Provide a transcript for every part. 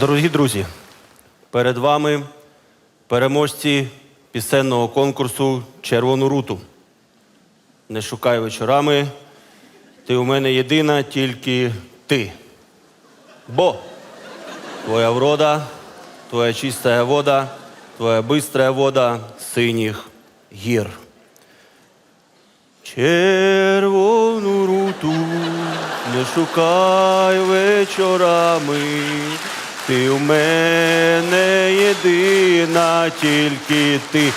Дорогі друзі, перед вами переможці пісенного конкурсу Червону руту. Не шукай вечорами. Ти у мене єдина, тільки ти. Бо твоя врода, твоя чистая вода, твоя быстрая вода синіх гір. Червону руту не шукай вечорами. Ти у мене єдина, тільки ти.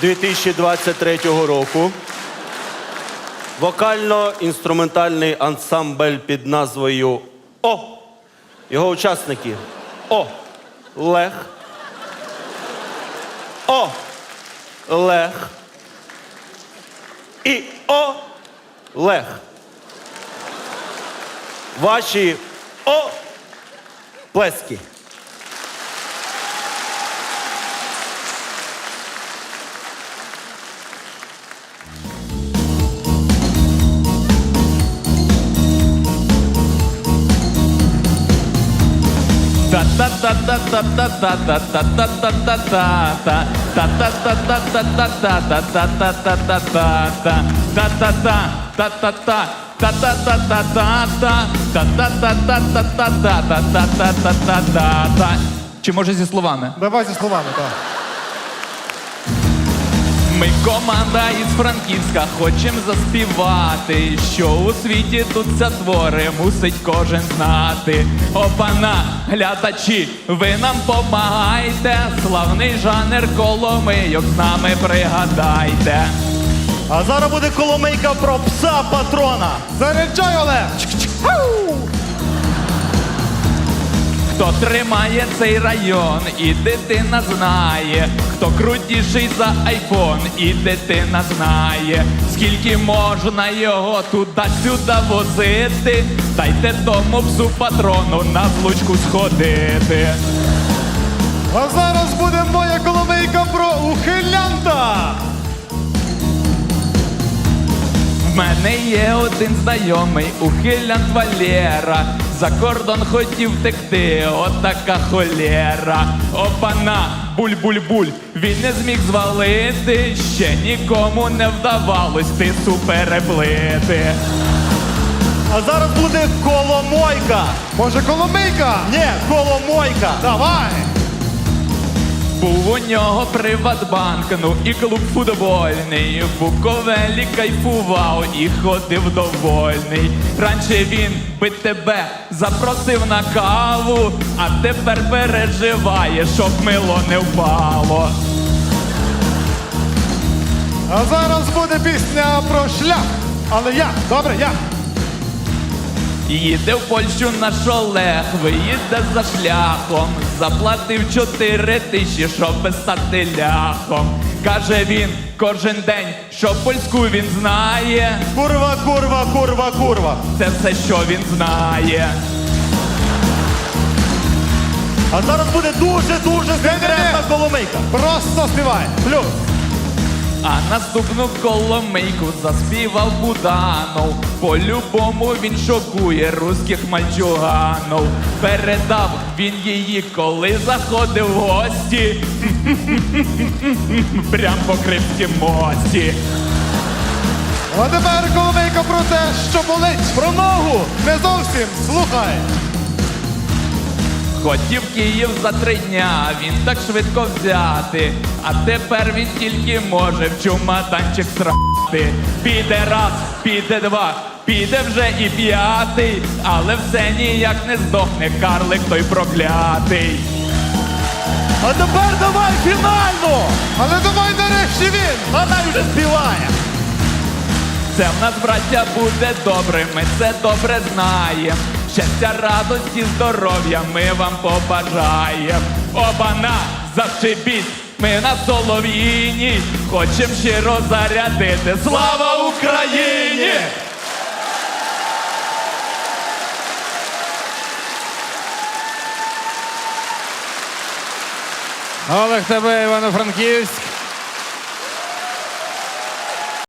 2023 року вокально-інструментальний ансамбль під назвою О. Його учасники О. Лех. О. Лех. І О. Лех. Ваші О. Плески. Чи може зі словами? Давай зі словами, так. Ми команда із Франківська хочем заспівати, що у світі тут ця твори мусить кожен знати. Опана, глядачі, ви нам помагайте, славний жанр коломийок з нами пригадайте. А зараз буде коломийка про пса патрона. Заряджай, Олег! Хто тримає цей район, і дитина знає, хто крутіший за айфон, і дитина знає, скільки можна його туди-сюди возити, дайте тому псу патрону на злучку сходити. А зараз буде моя коломийка про ухилянта! В мене є один знайомий, ухилянт Валєра. За кордон хотів втекти, отака холєра. Опана, буль-буль-буль, він не зміг звалити, ще нікому не вдавалось тису переплити. А зараз буде коломойка. Може, коломийка? Ні, коломойка. Давай! Був у нього Приватбанк, ну і клуб футбольний. В Буковелі кайфував і ходив довольний. Раніше він би тебе запросив на каву, а тепер переживає, щоб мило не впало. А зараз буде пісня про шлях. Але я, добре, я. Їде в Польщу наш Олег, виїде за шляхом, заплатив чотири тисячі, щоб стати ляхом. Каже він кожен день, що польську він знає. Курва, курва, курва, курва. Це все, що він знає. А зараз буде дуже-дуже секретна коломийка. Просто співай. Плюс. А наступну коломийку заспівав Буданов. По-любому він шокує руських мальчуганов. Передав він її, коли заходив в гості. Прям по Кримськім мості. А тепер коломийка про те, що болить. Про ногу. Не зовсім, слухай. Хотів Київ за три дня, він так швидко взяти. А тепер він тільки може в чумаданчик срати. Піде раз, піде два, піде вже і п'ятий, але все ніяк не здохне карлик той проклятий. А тепер давай фінальну. Але давай нарешті він. А най вже співає. Це в нас, браття, буде добре, ми це добре знаємо. Щастя, радості, здоров'я ми вам побажаємо. Обана, завчебіть, ми на солов'їні, хочем щиро зарядити. Слава Україні! Олег тебе, Івано-Франківськ.